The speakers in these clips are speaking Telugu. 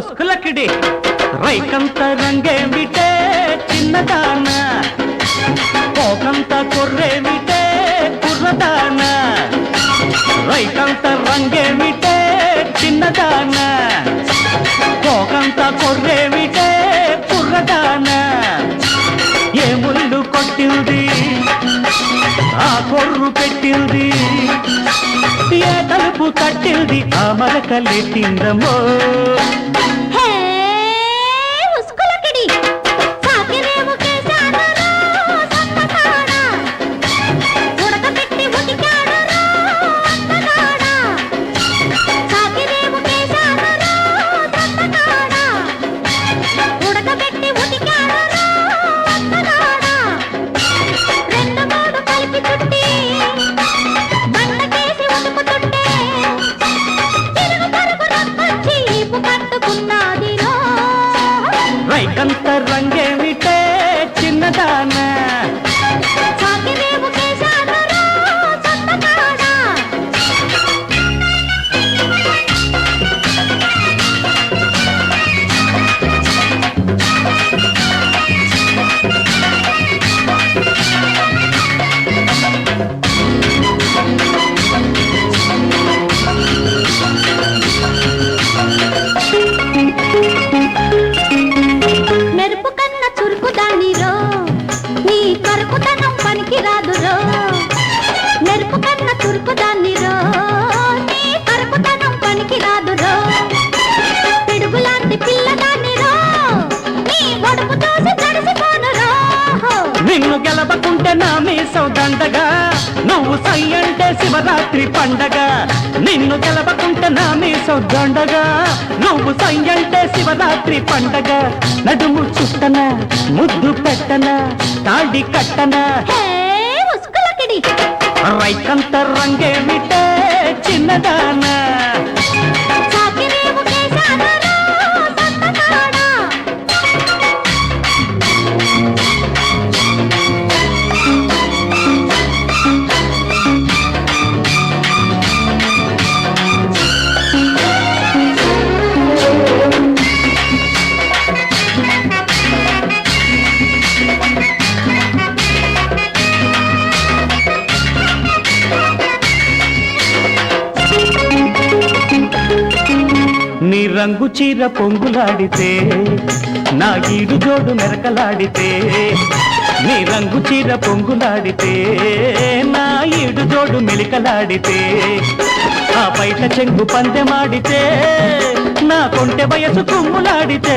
హే, ముసుకులకిడి రైకంత రంగేమిటే చిన్నదాన పోకంత కొర్రేమిటే కుర్రదాన రైకంత రంగేమిటే చిన్నదాన పోకంత కొర్రేమిటే కుర్రదాన ఏ ముళ్ళు కొట్టింది ఆ కొర్రు పెట్టింది. ఏ తలుపు తట్టింది ఆ మరకలెట్టిందమ్మో హే నిన్ను గెలవకుంటే నా మీసం దండగా. నువ్వు సై అంటే శివరాత్రి పండగ. నిన్ను గెలవకుంటే నా మీసం దండగా. నువ్వు సై అంటే శివరాత్రి పండగ. నడుము చుట్టన ముద్దు పెట్టన తాడి కట్టన. రైకంత రంగేమిటే చిన్నదాన. నీ రంగు చీర పొంగులాడితే నా ఈడు జోడు మెరకలాడితే నీ రంగు చీర పొంగులాడితే నా ఈడు జోడు మెలికలాడితే ఆ బయట చెంగు పందెమాడితే నా కొంటె వయసు కుమ్ములాడితే.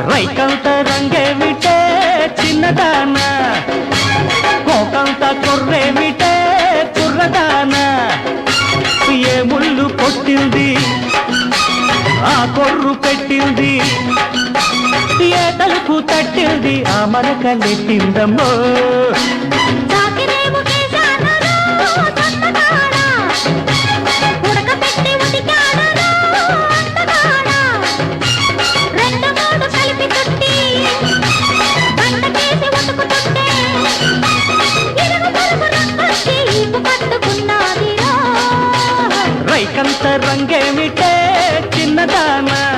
రైకంత రంగేమిటే చిన్నదాన? కోకంత కొర్రేమిటే కుర్రదాన? ఏ ముళ్ళు కొట్టింది? ఆ కొర్రు పెట్టింది? ఏ తలుపు తట్టింది? ఆ మరకలెట్టిందమ్మో ಅನ್ನದಾನ